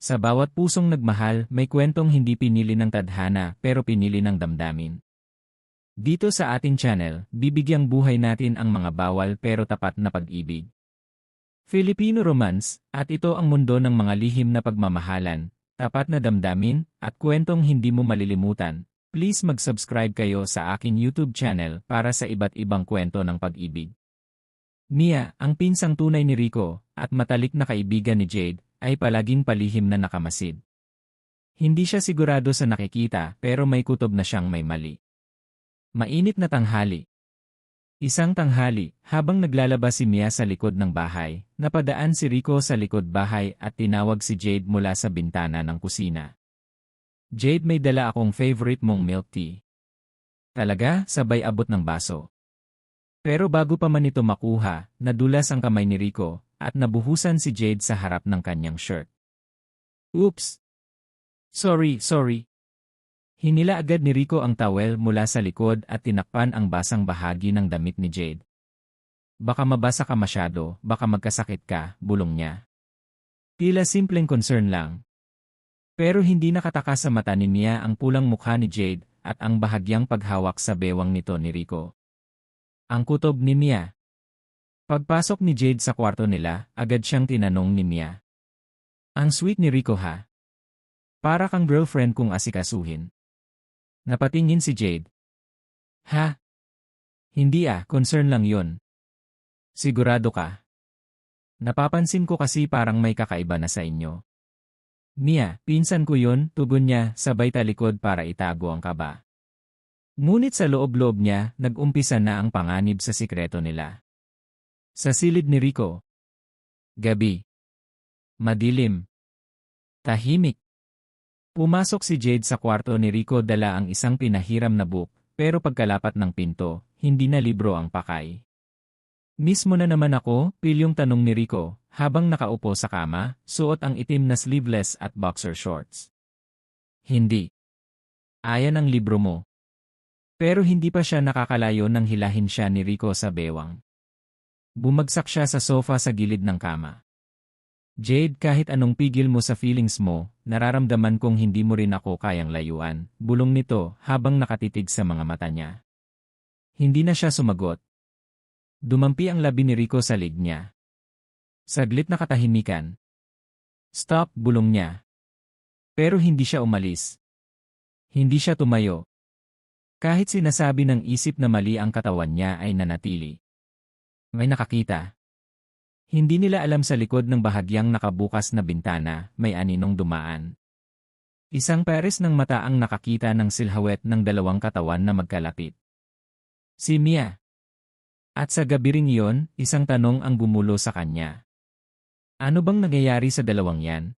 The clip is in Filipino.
Sa bawat pusong nagmahal, may kwentong hindi pinili ng tadhana pero pinili ng damdamin. Dito sa ating channel, bibigyang buhay natin ang mga bawal pero tapat na pag-ibig. Filipino Romance, at ito ang mundo ng mga lihim na pagmamahalan, tapat na damdamin, at kwentong hindi mo malilimutan. Please mag-subscribe kayo sa aking YouTube channel para sa iba't ibang kwento ng pag-ibig. Mia, ang pinsang tunay ni Rico, at matalik na kaibigan ni Jade, ay palaging palihim na nakamasid. Hindi siya sigurado sa nakikita pero may kutob na siyang may mali. Mainit na tanghali. Isang tanghali, habang naglalabas si Mia sa likod ng bahay, napadaan si Rico sa likod bahay at tinawag si Jade mula sa bintana ng kusina. Jade may dala akong favorite mong milk tea. Talaga, sabay abot ng baso. Pero bago pa man ito makuha, nadulas ang kamay ni Rico, at nabuhusan si Jade sa harap ng kanyang shirt. Oops! Sorry, sorry. Hinila agad ni Rico ang towel mula sa likod at tinakpan ang basang bahagi ng damit ni Jade. Baka mabasa ka masyado, baka magkasakit ka, bulong niya. Tila simpleng concern lang. Pero hindi nakataka sa mata ni Mia ang pulang mukha ni Jade at ang bahagyang paghawak sa bewang nito ni Rico. Ang kutob ni Mia, Pagpasok ni Jade sa kwarto nila, agad siyang tinanong ni Mia. Ang sweet ni Rico ha? Para kang girlfriend kung asikasuhin. Napatingin si Jade. Ha? Hindi ah, concern lang yon. Sigurado ka? Napapansin ko kasi parang may kakaiba na sa inyo. Mia, pinsan ko yon, tugon niya, sabay talikod para itago ang kaba. Ngunit sa loob-loob niya, nag-umpisa na ang panganib sa sikreto nila. Sa silid ni Rico. Gabi. Madilim. Tahimik. Pumasok si Jade sa kwarto ni Rico dala ang isang pinahiram na book, pero pagkalapat ng pinto, hindi na libro ang pakay. Mismo na naman ako, pilyong tanong ni Rico, habang nakaupo sa kama, suot ang itim na sleeveless at boxer shorts. Hindi. Ayan ang libro mo. Pero hindi pa siya nakakalayo nang hilahin siya ni Rico sa bewang. Bumagsak siya sa sofa sa gilid ng kama. Jade kahit anong pigil mo sa feelings mo, nararamdaman kong hindi mo rin ako kayang layuan, bulong nito habang nakatitig sa mga mata niya. Hindi na siya sumagot. Dumampi ang labi ni Rico sa lig niya. Saglit na katahimikan. Stop, bulong niya. Pero hindi siya umalis. Hindi siya tumayo. Kahit sinasabi ng isip na mali ang katawan niya ay nanatili. May nakakita. Hindi nila alam sa likod ng bahagyang nakabukas na bintana, may aninong dumaan. Isang pares ng mata ang nakakita ng silhawet ng dalawang katawan na magkalapit. Si Mia. At sa gabi ring iyon, isang tanong ang bumulo sa kanya. Ano bang nangyayari sa dalawang yan?